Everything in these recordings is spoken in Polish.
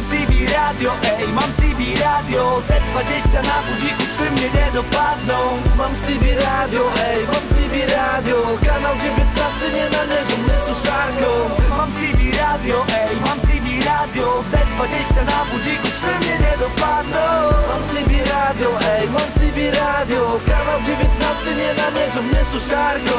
radio, ej, mam CB radio. Z20 na budziku, przy mnie nie dopadną. Mam CB radio, ej, mam CB radio. Kanał 19 nie należy mnie suszarką. Mam CB radio, ej, mam CB radio. Z20 na budziku, przy mnie nie dopadną. Mam CB radio, ej, mam CB radio. Kanał 19 nie namierzą mnie suszarką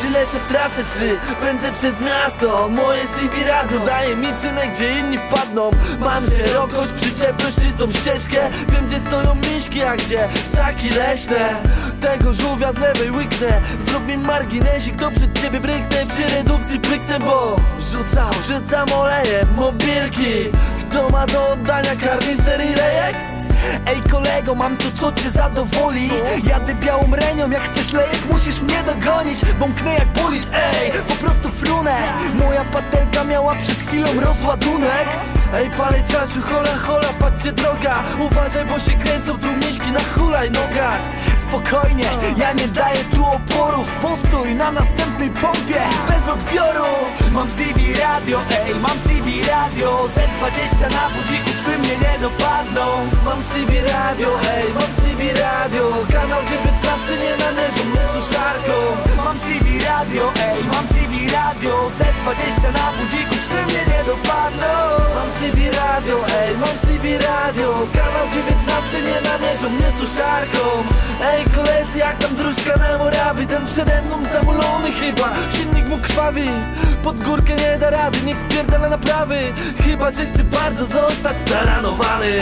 Czy lecę w trasę, czy pędzę przez miasto? Moje CB radio daje mi cynę, gdzie inni wpadną. Mam szerokość, przyczepność, czystą ścieżkę. Wiem, gdzie stoją miśki, a gdzie ssaki leśne. Tego żółwia z lewej łyknę. Zrób mi marginesik, to przed ciebie bryknę. Przy redukcji pryknę, bo Rzucam, rzucam olejem, mobilki. Kto ma do oddania karnister i lejek? Ej kolego, mam tu co cię zadowoli. Jadę białą jak chcesz lejek musisz mnie dogonić. Bąknę jak bolid, ej, po prostu frunę. Moja patelka miała przed chwilą rozładunek. Ej, palej czasu, hola, hola, patrzcie droga. Uważaj, bo się kręcą tu miśki na hulajnogach. Spokojnie, ja nie daję tu oporów. Postój na następnej pompie, bez odbioru. Mam CB radio, ej, mam CB radio. Z20 na budziku, przy mnie nie dopadną. Mam CB radio, ej, mam CB radio. Kanał 19 radio Z20 na budziku, przy mnie nie dopadną. Mam CB radio, ej, mam CB radio. Kanał 19 nie namierzą mnie suszarką. Ej koledzy, jak tam dróżka na Morawy? Ten przede mną zamulony chyba. Silnik mu krwawi Pod górkę nie da rady, niech wpierdala naprawy. Chyba, że chce bardzo zostać staranowany